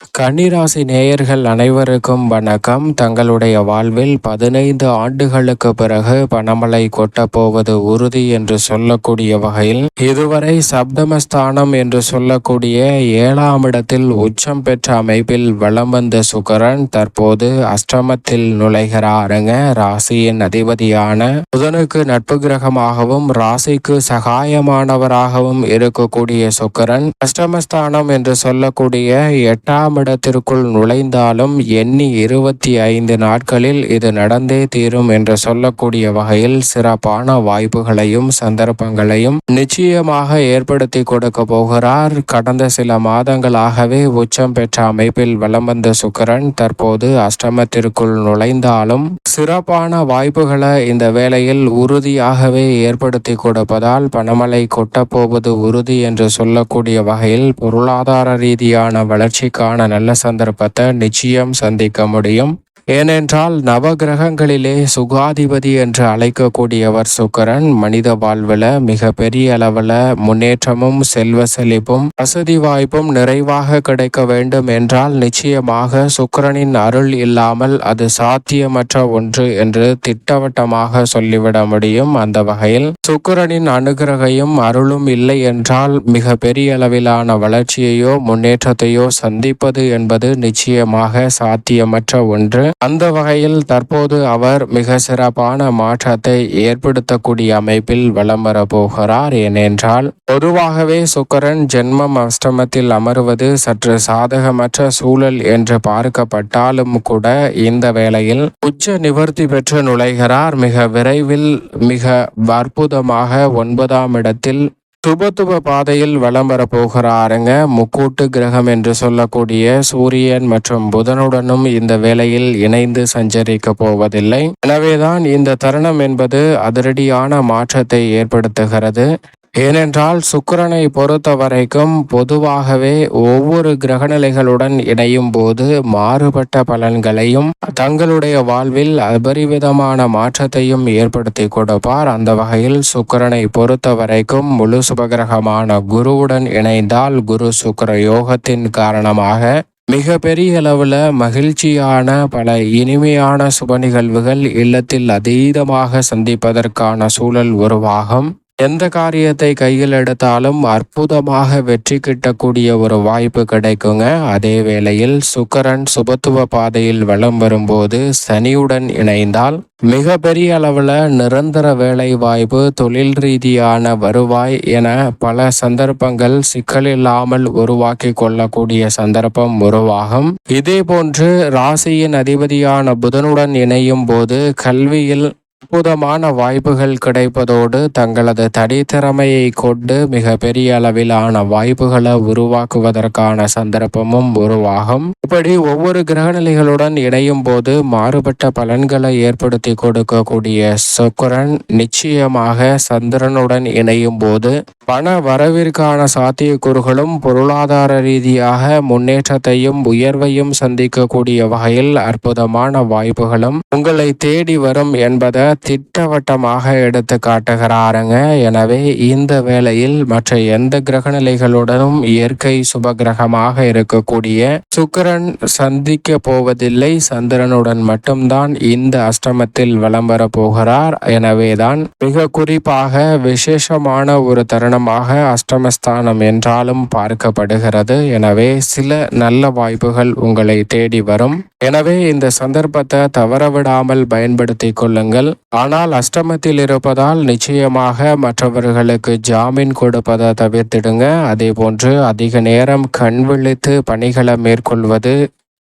கன்னிராசி நேயர்கள் அனைவருக்கும் வணக்கம். தங்களுடைய வாழ்வில் பதினைந்து ஆண்டுகளுக்கு பிறகு பணமழை கொட்டப்போவது உறுதி என்று சொல்லக்கூடிய வகையில் இதுவரை சப்தமஸ்தானம் என்று சொல்லக்கூடிய ஏழாம் இடத்தில் உச்சம் பெற்ற அமைப்பில் வலம் வந்த சுக்கரன் தற்போது அஷ்டமத்தில் நுழைகிறாருங்க. ராசியின் அதிபதியான புதனுக்கு நட்பு கிரகமாகவும் ராசிக்கு சகாயமானவராகவும் இருக்கக்கூடிய சுக்கரன் அஷ்டமஸ்தானம் என்று சொல்லக்கூடிய எட்டாம் இடத்திற்குள் நுழைந்தாலும் எண்ணி இருபத்தி ஐந்து நாட்களில் இது நடந்தே தீரும் என்று சொல்லக்கூடிய வகையில் சிறப்பான வாய்ப்புகளையும் சந்தர்ப்பங்களையும் நிச்சயமாக ஏற்படுத்தி கொடுக்க போகிறார். கடந்த சில மாதங்களாகவே உச்சம் பெற்ற அமைப்பில் வலம் வந்த சுக்கரன் தற்போது அஷ்டமத்திற்குள் நுழைந்தாலும் சிறப்பான வாய்ப்புகளை இந்த வேளையில் உறுதியாகவே ஏற்படுத்தி கொடுப்பதால் பணமழை கொட்டப்போவது உறுதி என்று சொல்லக்கூடிய வகையில் பொருளாதார ரீதியான வளர்ச்சிக்கான நல்ல சந்தர்ப்பத்தை நிச்சயம் சந்திக்க முடியும். ஏனென்றால் நவகிரகங்களிலே சுகாதிபதி என்று அழைக்கக்கூடியவர் சுக்கரன் மனித வாழ்வில் மிக பெரிய அளவில் முன்னேற்றமும் செல்வ செழிப்பும் வசதி வாய்ப்பும் நிறைவாக கிடைக்க வேண்டும் என்றால் நிச்சயமாக சுக்கரனின் அருள் இல்லாமல் அது சாத்தியமற்ற ஒன்று என்று திட்டவட்டமாக சொல்லிவிட முடியும். அந்த வகையில் சுக்கரனின் அனுகிரகையும் அருளும் இல்லை என்றால் மிக பெரிய அளவிலான வளர்ச்சியையோ முன்னேற்றத்தையோ சந்திப்பது என்பது நிச்சயமாக சாத்தியமற்ற ஒன்று. அந்த வகையில் தற்போது அவர் மிக சிறப்பான மாற்றத்தை ஏற்படுத்தக்கூடிய அமைப்பில் வலம் வரப்போகிறார் ஏனென்றால் பொதுவாகவே சுக்கரன் ஜென்மம் அஷ்டமத்தில் அமர்வது சற்று சாதகமற்ற சூழல் என்று பார்க்கப்பட்டாலும் கூட இந்த வேளையில் உச்ச நிவர்த்தி பெற்று நுழைகிறார். மிக விரைவில் மிக அற்புதமாக ஒன்பதாம் இடத்தில் சுபத்துப பாதையில் வலம் வரப்போகிறாருங்க முக்கூட்டு கிரகம் என்று சொல்லக்கூடிய சூரியன் மற்றும் புதனுடனும் இந்த வேளையில் இணைந்து சஞ்சரிக்க போவதில்லை. எனவேதான் இந்த தருணம் என்பது அதிரடியான மாற்றத்தை ஏற்படுத்துகிறது. ஏனென்றால் சுக்கிரனை பொறுத்த வரைக்கும் பொதுவாகவே ஒவ்வொரு கிரகநிலைகளுடன் இணையும் போது மாறுபட்ட பலன்களையும் தங்களுடைய வாழ்வில் அபரிவிதமான மாற்றத்தையும் ஏற்படுத்தி கொடுப்பார். அந்த வகையில் சுக்கிரனை பொறுத்த வரைக்கும் முழு சுபகிரகமான குருவுடன் இணைந்தால் குரு சுக்கர யோகத்தின் காரணமாக மிக பெரிய அளவில் மகிழ்ச்சியான பல இனிமையான சுப நிகழ்வுகள் இல்லத்தில் அதீதமாக சந்திப்பதற்கான சூழல் உருவாகும். எந்த காரியத்தை கையில் எடுத்தாலும் அற்புதமாக வெற்றி கிட்டக்கூடிய ஒரு வாய்ப்பு கிடைக்குங்க. அதே வேளையில் சுக்கரன் சுபத்துவ பாதையில் வளம் வரும்போது சனியுடன் இணைந்தால் மிக பெரிய அளவில் நிரந்தர வேலை வாய்ப்பு தொழில் ரீதியான வருவாய் என பல சந்தர்ப்பங்கள் சிக்கலில்லாமல் உருவாக்கி கொள்ளக்கூடிய சந்தர்ப்பம் உருவாகும். இதே போன்று ராசியின் அதிபதியான புதனுடன் இணையும் போது கல்வியில் அற்புதமான வாய்ப்புகள் கிடைப்பதோடு தங்களது தனித்திறமையை கொண்டு மிக பெரிய அளவிலான வாய்ப்புகளை உருவாக்குவதற்கான சந்தர்ப்பமும் உருவாகும். இப்படி ஒவ்வொரு கிரகநிலைகளுடன் இணையும் போது மாறுபட்ட பலன்களை ஏற்படுத்தி கொடுக்கக்கூடிய சுக்கரன் நிச்சயமாக சந்திரனுடன் இணையும் போது பண வரவிற்கான சாத்தியக்கூறுகளும் பொருளாதார ரீதியாக முன்னேற்றத்தையும் உயர்வையும் சந்திக்கக்கூடிய வகையில் அற்புதமான வாய்ப்புகளும் உங்களை தேடி வரும் என்பதை திட்டவட்டமாக எடுத்து காட்டுகிறாருங்க. எனவே இந்த வேளையில் மற்ற எந்த கிரகநிலைகளுடனும் இயற்கை சுப கிரகமாக இருக்கக்கூடிய சுக்கரன் சந்திக்க போவதில்லை. சந்திரனுடன் மட்டும்தான் இந்த அஷ்டமத்தில் வலம் வர போகிறார். எனவேதான் மிக குறிப்பாக விசேஷமான ஒரு தருணமாக அஷ்டமஸ்தானம் என்றாலும் பார்க்கப்படுகிறது. எனவே சில நல்ல வாய்ப்புகள் உங்களை தேடி வரும். எனவே இந்த சந்தர்ப்பத்தை தவறவிடாமல் பயன்படுத்திக் கொள்ளுங்கள். ஆனால் அஷ்டமத்தில் இருப்பதால் நிச்சயமாக மற்றவர்களுக்கு ஜாமீன் கொடுப்பதை தவிர்த்திடுங்க. அதே போன்று அதிக நேரம் கண் விழித்து பணிகளை மேற்கொள்வது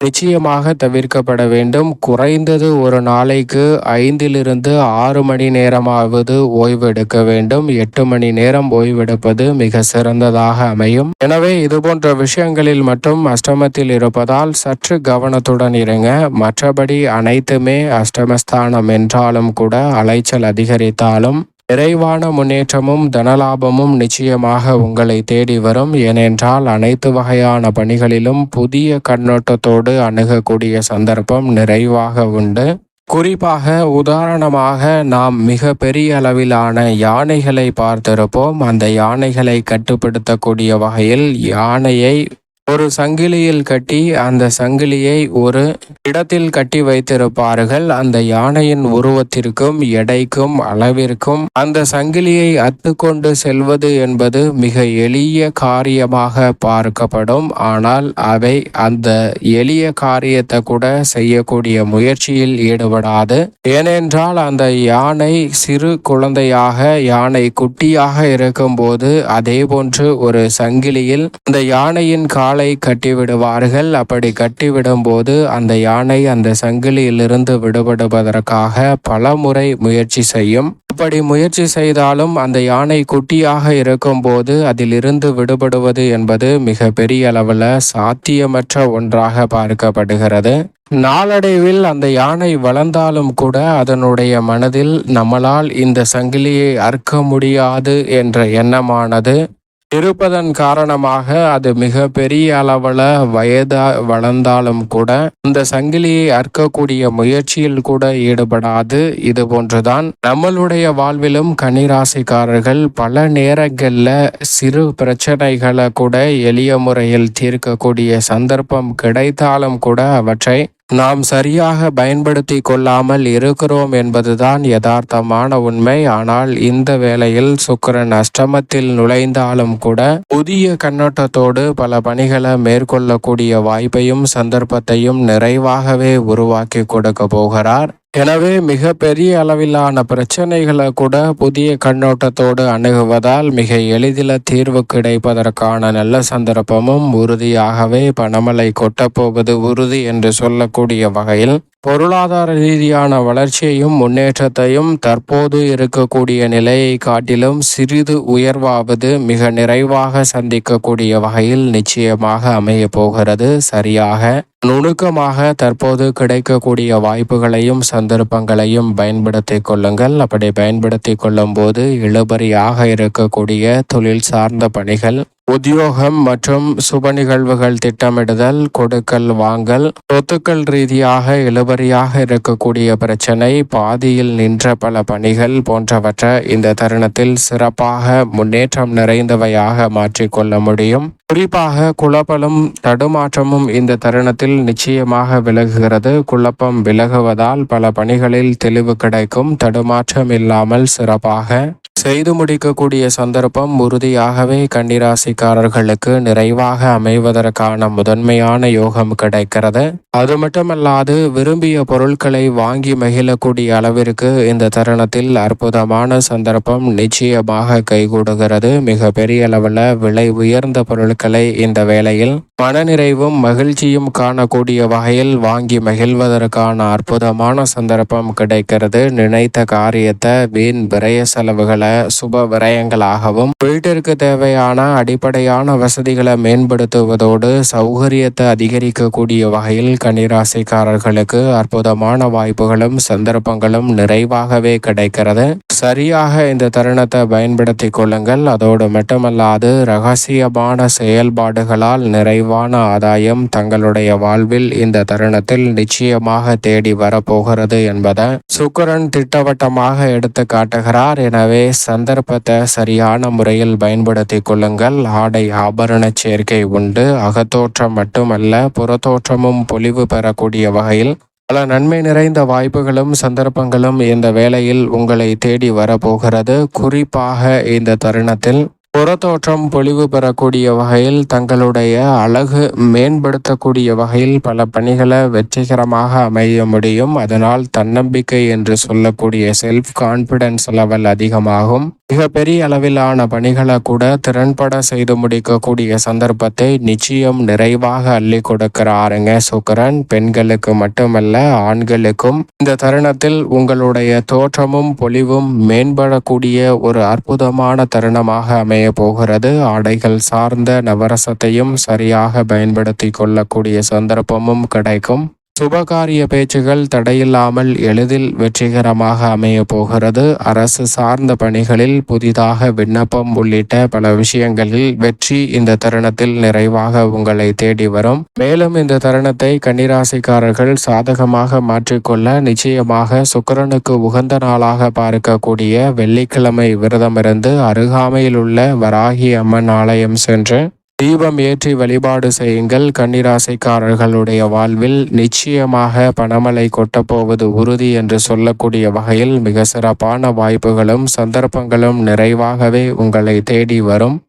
நிச்சயமாக தவிர்க்கப்பட வேண்டும். குறைந்தது ஒரு நாளைக்கு ஐந்திலிருந்து ஆறு மணி நேரமாவது ஓய்வு எடுக்க வேண்டும். எட்டு மணி நேரம் ஓய்வெடுப்பது மிக சிறந்ததாக அமையும். எனவே இதுபோன்ற விஷயங்களில் மட்டும் அஷ்டமத்தில் இருப்பதால் சற்று கவனத்துடன் இருங்க. மற்றபடி அனைத்துமே அஷ்டமஸ்தானம் என்றாலும் கூட அலைச்சல் அதிகரித்தாலும் விரைவான முன்னேற்றமும் தனலாபமும் நிச்சயமாக உங்களை தேடி வரும். ஏனென்றால் அனைத்து வகையான பணிகளிலும் புதிய கண்ணோட்டத்தோடு அணுகக்கூடிய சந்தர்ப்பம் நிறைவாக உண்டு. குறிப்பாக உதாரணமாக நாம் மிக பெரிய அளவிலான யானைகளை பார்த்திருப்போம். அந்த யானைகளை கட்டுப்படுத்தக்கூடிய வகையில் யானையை ஒரு சங்கிலியில் கட்டி அந்த சங்கிலியை ஒரு இடத்தில் கட்டி வைத்திருப்பார்கள். அந்த யானையின் உருவத்திற்கும் எடைக்கும் அளவிற்கும் அந்த சங்கிலியை அத்துக்கொண்டு செல்வது என்பது மிக எளிய காரியமாக பார்க்கப்படும். ஆனால் அவை அந்த எளிய காரியத்தை கூட செய்யக்கூடிய முயற்சியில் ஈடுபடாது. ஏனென்றால் அந்த யானை சிறு குழந்தையாக யானை குட்டியாக இருக்கும்போது அதே போன்று ஒரு சங்கிலியில் அந்த யானையின் காலை கட்டிவிடுவார்கள். அப்படி கட்டிவிடும் போது அந்த யானை அந்த சங்கிலியிலிருந்து விடுபடுவதற்காக பல முறை முயற்சி செய்யும். அப்படி முயற்சி செய்தாலும் அந்த யானை குட்டியாக இருக்கும்போது அதிலிருந்து விடுபடுவது என்பது மிக பெரிய அளவில் சாத்தியமற்ற ஒன்றாக பார்க்கப்படுகிறது. நாளடைவில் அந்த யானை வளர்ந்தாலும் கூட அதனுடைய மனதில் நம்மளால் இந்த சங்கிலியை அறுக்க முடியாது என்ற எண்ணமானது இருப்பதன் காரணமாக அது மிக பெரிய அளவில் வயதா வளர்ந்தாலும் கூட இந்த சங்கிலியை அற்கக்கூடிய முயற்சியில் கூட ஈடுபடாது. இது போன்றுதான் நம்மளுடைய வாழ்விலும் கன்னிராசிக்காரர்கள் பல நேரங்களில் சிறு பிரச்சனைகளை கூட எளிய முறையில் தீர்க்கக்கூடிய சந்தர்ப்பம் கிடைத்தாலும் கூட அவற்றை நாம் சரியாக பயன்படுத்தி கொள்ளாமல் இருக்கிறோம் என்பதுதான் யதார்த்தமான உண்மை. ஆனால் இந்த வேளையில் சுக்கரன் அஷ்டமத்தில் நுழைந்தாலும் கூட புதிய கண்ணோட்டத்தோடு பல பணிகளை மேற்கொள்ளக்கூடிய வாய்ப்பையும் சந்தர்ப்பத்தையும் நிறைவாகவே உருவாக்கி கொடுக்க போகிறார். எனவே மிக பெரிய அளவிலான பிரச்சனைகளை கூட புதிய கண்ணோட்டத்தோடு அணுகுவதால் மிக எளிதில் தீர்வு கிடைப்பதற்கான நல்ல சந்தர்ப்பமும் உறுதியாகவே பணமலை கொட்டப்போவது உறுதி என்று சொல்லக்கூடிய வகையில் பொருளாதார ரீதியான வளர்ச்சியையும் முன்னேற்றத்தையும் தற்போது இருக்கக்கூடிய நிலையை காட்டிலும் சிறிது உயர்வாவது மிக நிறைவாக சந்திக்கக்கூடிய வகையில் நிச்சயமாக அமைய போகிறது. சரியாக நுணுக்கமாக தற்போது கிடைக்கக்கூடிய வாய்ப்புகளையும் சந்தர்ப்பங்களையும் பயன்படுத்தி கொள்ளுங்கள். அப்படி பயன்படுத்தி கொள்ளும் போது இழுபறியாக இருக்கக்கூடிய தொழில் சார்ந்த பணிகள் உத்தியோகம் மற்றும் சுப நிகழ்வுகள் திட்டமிடுதல் கொடுக்கல் வாங்கல் சொத்துக்கள் ரீதியாக இழுபறியாக இருக்கக்கூடிய பிரச்சனை பாதியில் நின்ற பல பணிகள் போன்றவற்றை இந்த தருணத்தில் சிறப்பாக முன்னேற்றம் நிறைந்தவையாக மாற்றிக்கொள்ள முடியும். குறிப்பாக குழப்பலும் தடுமாற்றமும் இந்த தருணத்தில் நிச்சயமாக விலகுகிறது. குழப்பம் விலகுவதால் பல பணிகளில் தெளிவு கிடைக்கும். தடுமாற்றம் இல்லாமல் சிறப்பாக செய்து முடிக்கக்கூடிய சந்தர்ப்பம் உறுதியாகவே கன்னிராசிக்காரர்களுக்கு நிறைவாக அமைவதற்கான முதன்மையான யோகம் கிடைக்கிறது. அது மட்டுமல்லாது விரும்பிய பொருட்களை வாங்கி மகிழக்கூடிய அளவிற்கு இந்த தருணத்தில் அற்புதமான சந்தர்ப்பம் நிச்சயமாக கைகூடுகிறது. மிக பெரிய அளவில் விலை உயர்ந்த பொருட்களை இந்த வேளையில் மனநிறைவும் மகிழ்ச்சியும் காணக்கூடிய வகையில் வாங்கி மகிழ்வதற்கான அற்புதமான சந்தர்ப்பம் கிடைக்கிறது. நினைத்த காரியத்தை வீண் விரய செலவுகளை சுப விரயங்களாகவும் வீட்டிற்கு தேவையான அடிப்படையான வசதிகளை மேம்படுத்துவதோடு சௌகரியத்தை அதிகரிக்கக்கூடிய வகையில் கன்னிராசிக்காரர்களுக்கு அற்புதமான வாய்ப்புகளும் சந்தர்ப்பங்களும் நிறைவாகவே கிடைக்கிறது. சரியாக இந்த தருணத்தை பயன்படுத்தி கொள்ளுங்கள். அதோடு மட்டுமல்லாது ரகசியமான செயல்பாடுகளால் நிறைவான ஆதாயம் தங்களுடைய வாழ்வில் இந்த தருணத்தில் நிச்சயமாக தேடி வரப்போகிறது என்பதை சுக்கரன் திட்டவட்டமாக எடுத்து காட்டுகிறார். எனவே சந்தர்ப்பத்தை சரியான முறையில் பயன்படுத்தி கொள்ளுங்கள். ஆடை ஆபரண சேர்க்கை உண்டு. அகத்தோற்றம் மட்டுமல்ல புறத்தோற்றமும் பொலிவு பெறக்கூடிய வகையில் பல நன்மை நிறைந்த வாய்ப்புகளும் சந்தர்ப்பங்களும் இந்த வேளையில் உங்களை தேடி வரப்போகிறது. குறிப்பாக இந்த தருணத்தில் புறத்தோற்றம் பொலிவு பெறக்கூடிய வகையில் தங்களுடைய அழகு மேம்படுத்தக்கூடிய வகையில் பல பணிகளை வெற்றிகரமாக அமைய முடியும். அதனால் தன்னம்பிக்கை என்று சொல்லக்கூடிய செல்ஃப் கான்பிடன்ஸ் லெவல் அதிகமாகும். மிகப்பெரிய அளவிலான பணிகளை கூட திறன்பட செய்து முடிக்கக்கூடிய சந்தர்ப்பத்தை நிச்சயம் நிறைவாக அள்ளி கொடுக்கிறாருங்க சுக்கரன். பெண்களுக்கு மட்டுமல்ல ஆண்களுக்கும். இந்த தருணத்தில் உங்களுடைய தோற்றமும் பொலிவும் மேம்படக்கூடிய ஒரு அற்புதமான தருணமாக அமைய போகிறது. ஆடைகள் சார்ந்த நவரசத்தையும் சரியாக பயன்படுத்தி கொள்ளக்கூடிய சந்தர்ப்பமும் கிடைக்கும். சுபகாரிய பேச்சுகள் தடையில்லாமல் எளிதில் வெற்றிகரமாக அமைய போகிறது. அரசு சார்ந்த பணிகளில் புதிதாக விண்ணப்பம் உள்ளிட்ட பல விஷயங்களில் வெற்றி இந்த தருணத்தில் நிறைவாக உங்களை தேடி வரும். மேலும் இந்த தருணத்தை கன்னிராசிக்காரர்கள் சாதகமாக மாற்றிக்கொள்ள நிச்சயமாக சுக்கரனுக்கு உகந்த நாளாக பார்க்கக்கூடிய வெள்ளிக்கிழமை விரதமிருந்து அருகாமையில் உள்ள வராகி அம்மன் ஆலயம் சென்று தீபம் ஏற்றி வழிபாடு செய்யுங்கள். கன்னிராசிக்காரர்களுடைய வாழ்வில் நிச்சயமாக பணமழை கொட்டப்போவது உறுதி என்று சொல்லக்கூடிய வகையில் மிக சிறப்பான வாய்ப்புகளும் சந்தர்ப்பங்களும் நிறைவாகவே உங்களை தேடி வரும்.